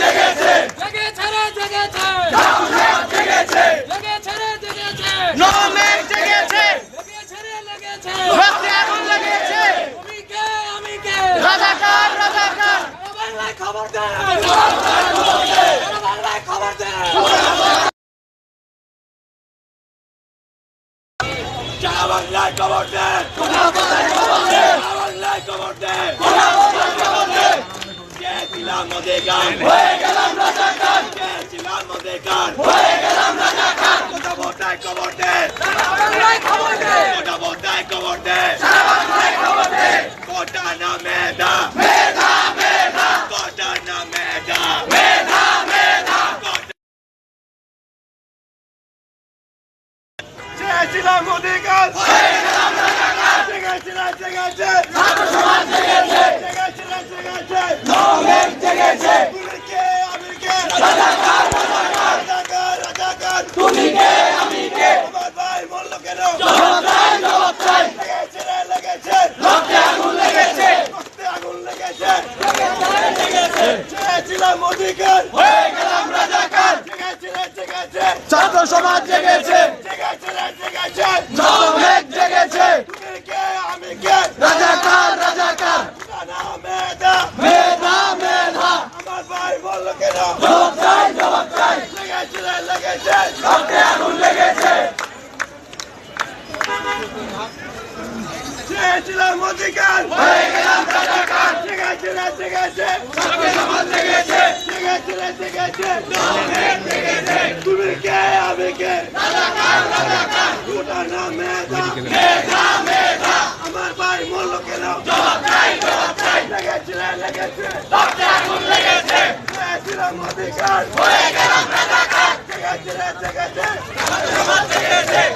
জেগেছে জেগেছে রে জেগেছে ছাত্র সমাজ জেগেছে জেগেছে রে জেগেছে নমেক জেগেছে লেগেছে রে লেগেছে রক্তে আগুন লেগেছে তুমি কে আমি কে রাজাকার রাজাকার বাংলায় খবর দে বাংলায় খবর দে বাংলায় খবর দে সারা বাংলায় খবর দে কে ছিলাম অধিকার হয়ে গেলাম রাজাকার কে ছিলাম অধিকার হয়ে গেলাম রাজাকার কোথা ভোটায় খবর দে। খবর দে। কোথা ভোটায় খবর দে। খবর দে। কোটা না মেধা। মেধা মেধা। কোটা না মেধা। মেধা মেধা। চেয়েছিলাম অধিকার হয়ে গেলাম রাজাকার জেগেছিলাম জেগেছে ছাত্র সমাজ জেগেছে জেগেছিলাম জেগেছে নমেক জেগেছে তুমি কে আমি কে রাজাকার রাজাকার রাজাকার রাজাকার তুমি কে আমি কে আমার ভাই বলল কেন জবাব চাই জবাব চাই লেগেছে রে লেগেছে রক্তে আগুন লেগেছে রক্তে আগুন লেগেছে লেগেছে চেয়েছিলাম অধিকার হয়ে গেলাম রাজাকার জেগেছে রে জেগেছে ছাত্র সমাজ জেগেছে। রে জেগেছে। রাজাকার রাজাকার। মেধা মেধা। আমার ভাই বলল কেন জবাব চাই জবাব চাই লেগেছে লেগেছে রক্তে আগুন লেগেছে। চেয়েছিলাম অধিকার হয়ে গেলাম রাজাকার। জেগেছে জেগেছে। সমাজ জেগেছে জেগেছে জেগেছে নমেক জেগেছে তুমি কে আমি কে রাজাকার রাজাকার গোটা না মেধা মেধা মেধা আমার ভাই মরলো কেন? লেগেছে। লেগেছে। চেয়েছিলাম অধিকার। হয়ে গেলাম রাজাকার।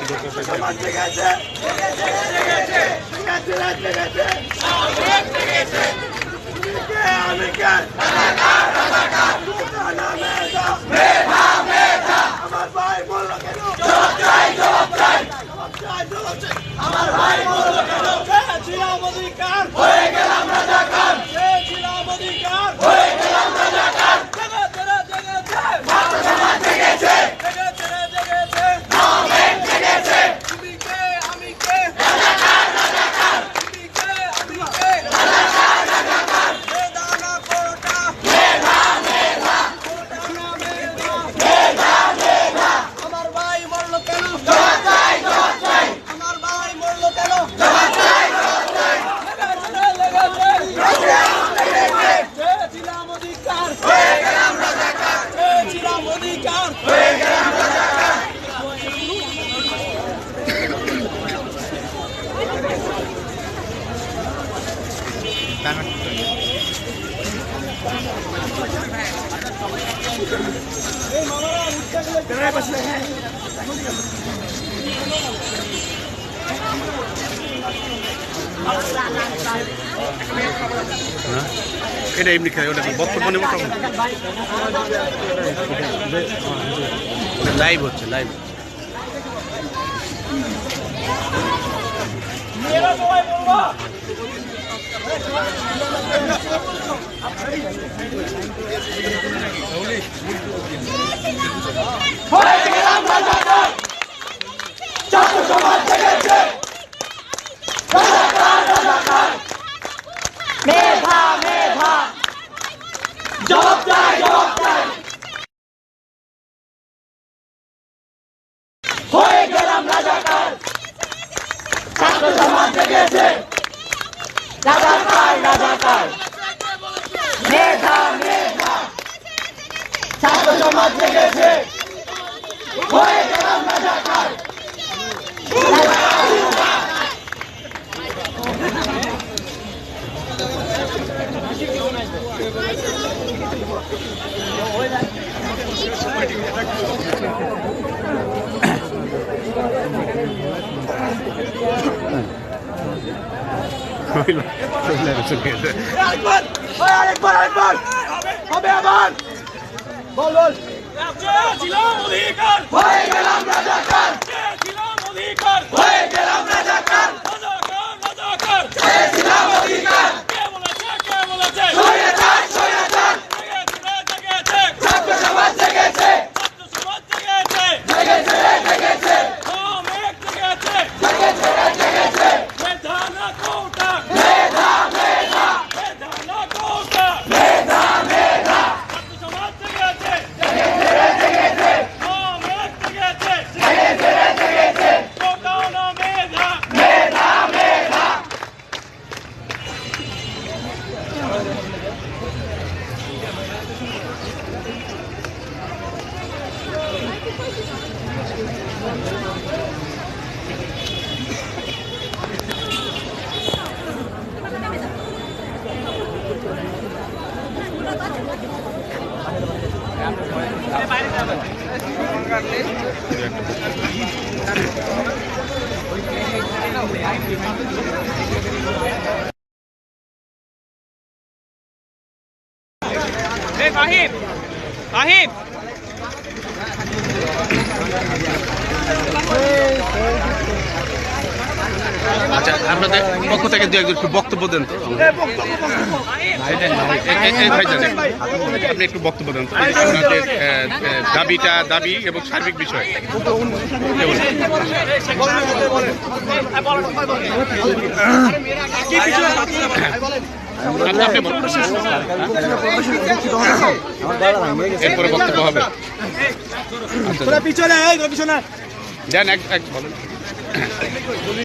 ছাত্র সমাজ জেগেছে জেগেছে রে জেগেছে জেগেছে রে জেগেছে নমেক জেগেছে তুমি কে আমি কে রাজাকার রাজাকার গোটা না মেধা মেধা মেধা আমার ভাই বলল কেন জবাব চাই জবাব চাই জবাব চাই জবাব চাই আমার ভাই বলল কেন চেয়েছিলাম অধিকার হয়ে গেলাম রাজাকার চেয়েছিলাম অধিকার হয়ে গেলাম রাজাকার জেগেছে রে জেগেছে ছাত্র সমাজ জেগেছে জেগেছে রে জেগেছে নমেক জেগেছে তুমি কে আমি কে রাজাকার রাজাকার তুমি কে আমি কে মেধা না কোটা মেধা মেধা কোটা না মেধা মেধা মেধা আমার ভাই মরলো কেন জবাব চাই জবাব চাই আমার ভাই মরলো কেন জবাব চাই জবাব চাই লেগেছে রে লেগেছে রক্তে আগুন লেগেছে চেয়েছিলাম অধিকার হয়ে গেলাম রাজাকার চেয়েছিলাম অধিকার হয়ে গেলাম রাজাকার এটা এমনি খাই ওটা বক্তব্য নেব তখন। লাইভ হচ্ছে লাইভ হয়ে গেলাম রাজাকার ছাত্র সমাজ জেগেছে রাজাকার রাজাকার মেধা মেধা জবাব চাই জবাব চাই হয়ে গেলাম রাজাকার ছাত্র জেগেছে রাজাকার রাজাকার মেধা মেধা। ছাত্র সমাজ জেগেছে। হয়ে গেলাম রাজাকার চলে আরেকবার আরেকবার আরেকবার হবে আবার বল বল চেয়েছিলাম অধিকার হয়ে গেলাম রাজাকার হয়ে গেলাম রাজাকার রাজাকার রাজাকার অধিকার Hey, Fahim! Fahim! আচ্ছা আপনাদের পক্ষ থেকে দু একজন একটু বক্তব্য দেন তো। আপনি একটু বক্তব্য দেন আপনাদের দাবিটা, দাবি এবং সার্বিক বিষয়। কেমন? এরপরে বক্তব্য হবে। তোরা পিছনে দেন এক এক বলেন।